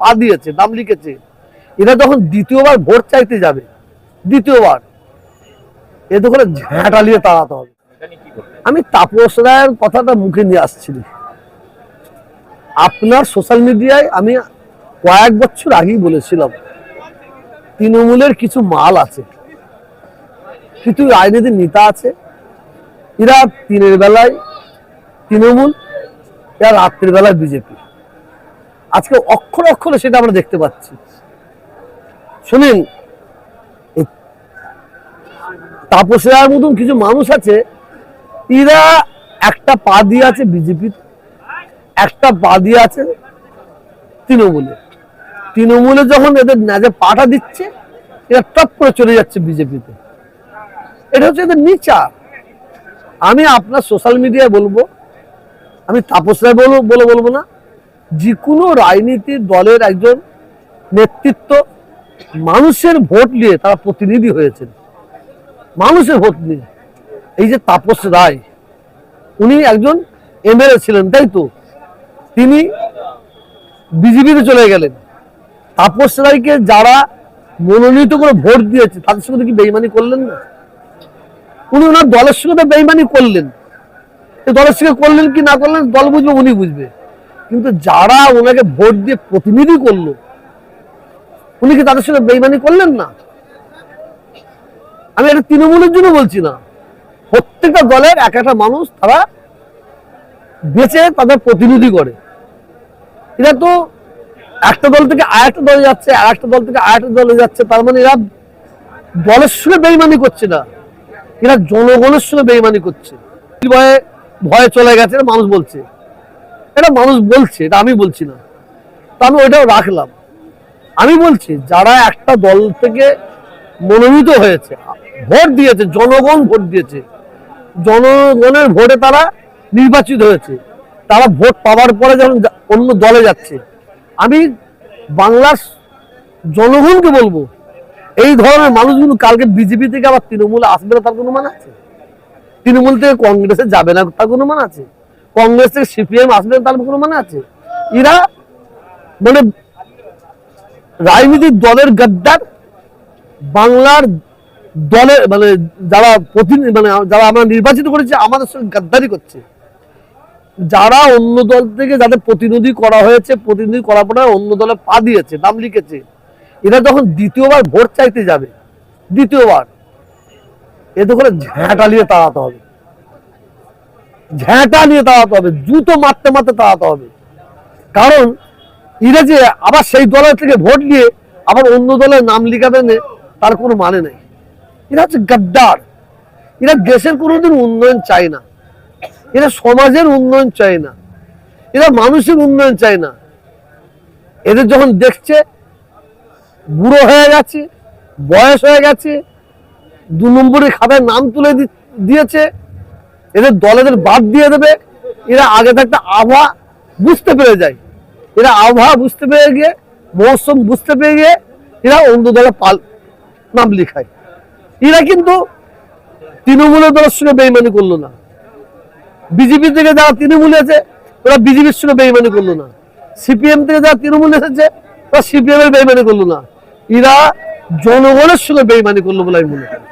পা দিয়েছে নাম লিখেছে। এরা যখন দ্বিতীয়বার ভোট চাইতে যাবে, দ্বিতীয়বার, এ করে ঝ্যাঁটালিয়ে তাড়াতে হবে। আমি তাপস রায়ের কথাটা মুখে নিয়ে আসছি আপনার সোশ্যাল মিডিয়ায় আমি কয়েক বছর আগেই বলেছিলাম, তৃণমূলের কিছু মাল আছে, কিছু রাজনীতির নেতা আছে, এরা দিনের বেলায় তৃণমূল, এরা রাত্রির বেলায় বিজেপি। আজকে অক্ষর অক্ষরে সেটা আমরা দেখতে পাচ্ছি। শুনেন, এই তাপস রায়ের মতন কিছু মানুষ আছে, এরা একটা পা দিয়ে আছে বিজেপি, একটা পা দিয়ে আছে তৃণমূলে। তৃণমূলে যখন এদের ন্যাজে পাটা দিচ্ছে, এরা টপ করে চলে যাচ্ছে বিজেপিতে। এটা হচ্ছে এদের নিচা। আমি আপনার সোশ্যাল মিডিয়ায় বলব, আমি তাপস রায় বলব বলে বলব না যে কোনো রাজনীতির দলের একজন নেতৃত্ব মানুষের ভোট নিয়ে তারা প্রতিনিধি হয়েছেন। মানুষের ভোট নিয়ে। এই যে তাপস রায়, উনি একজন এমএলএ ছিলেন, তাই তো? তিনি বিজেপিতে চলে গেলেন। তাপস রায়কে যারা মনোনীত করে ভোট দিয়েছে, তাদের সঙ্গে কি বেইমানি করলেন না? উনি ওনার দলের সঙ্গে তো বেইমানি করলেন। দলের সঙ্গে করলেন কি না করলেন, দল বুঝবে, উনি বুঝবে। কিন্তু যারা ওনাকে ভোট দিয়ে প্রতিনিধি করল, উনি কি তাদের সঙ্গে বেইমানি করলেন না? আমি এটা তৃণমূলের জন্য বলছি না। প্রত্যেকটা দলের এক একটা মানুষ তারা বেঁচে তাদের প্রতিনিধি করে। এরা তো একটা দল থেকে আরেকটা দলে যাচ্ছে আর একটা দল থেকে আরেকটা দলে যাচ্ছে, তার মানে এরা দলের সঙ্গে বেইমানি করছে না। এরা জনগণের সঙ্গে বেইমানি করছে। ভয়ে ভয়ে চলে গেছে, মানুষ বলছে। এটা মানুষ বলছে, এটা আমি বলছি না। তা আমি ওইটাও রাখলাম। আমি বলছি, যারা একটা দল থেকে মনোনীত হয়েছে, ভোট দিয়েছে, জনগণ ভোট দিয়েছে, জনগণের ভোটে তারা নির্বাচিত হয়েছে, তারা ভোট পাওয়ার পরে যখন অন্য দলে যাচ্ছে, আমি বাংলার জনগণকে বলব, এই ধরনের মানুষগুলো কালকে বিজেপি থেকে আবার তৃণমূলে আসবে না, তার কোনো মানে আছে? তৃণমূল থেকে কংগ্রেসে যাবে না, তার কোনো মানে আছে? কংগ্রেস থেকে সিপিএম আসবে না তার কোনো মানে আছে? এরা মানে রাজনীতির দলের গাদ্দার, বাংলার দলের মানে যারা প্রতিনিধি মানে যারা আমরা নির্বাচিত করেছি, আমাদের সঙ্গে গাদ্দারি করছে। যারা অন্য দল থেকে যাদের প্রতিনিধি করা হয়েছে, প্রতিনিধি করার পরে অন্য দলে পা দিয়েছে, নাম লিখেছে, এরা যখন দ্বিতীয়বার ভোট চাইতে যাবে, দ্বিতীয়বার এতে করে ঝ্যাঁটা নিয়ে তাড়াতে হবে। ঝ্যাঁটা নিয়ে তাড়াতে হবে, জুতো মারতে মারতে তাড়াতে হবে। কারণ এরা যে আবার সেই দলের থেকে ভোট নিয়ে আবার অন্য দলের নাম লিখাবে না, তার কোনো মানে নেই। এরা হচ্ছে গাদ্দার। এরা দেশের কোনোদিন উন্নয়ন চায় না। এরা সমাজের উন্নয়ন চায় না। এরা মানুষের উন্নয়ন চায় না। এদের যখন দেখছে, বুড়ো হয়ে গেছে, বয়স হয়ে গেছে, দু নম্বরের খাতায় নাম তুলে দিয়েছে এদের দল এদের বাদ দিয়ে দেবে। এরা আগে থাকতে আবহাওয়া বুঝতে পেরে যায়। এরা আবহাওয়া বুঝতে পেরে গিয়ে, মৌসুম বুঝতে পেরে গিয়ে এরা অন্য দলে পাল, নাম লিখায়। এরা কিন্তু তৃণমূলের দলের সঙ্গে বেইমানি করল না। বিজেপি থেকে যারা তৃণমূলে আছে, ওরা বিজেপির সঙ্গে বেইমানি করল না। সিপিএম থেকে যারা তৃণমূলে এসেছে, ওরা সিপিএম এর বেইমানি করল না। এরা জনগণের সঙ্গে বেইমানি করল বলে আমি মনে করি।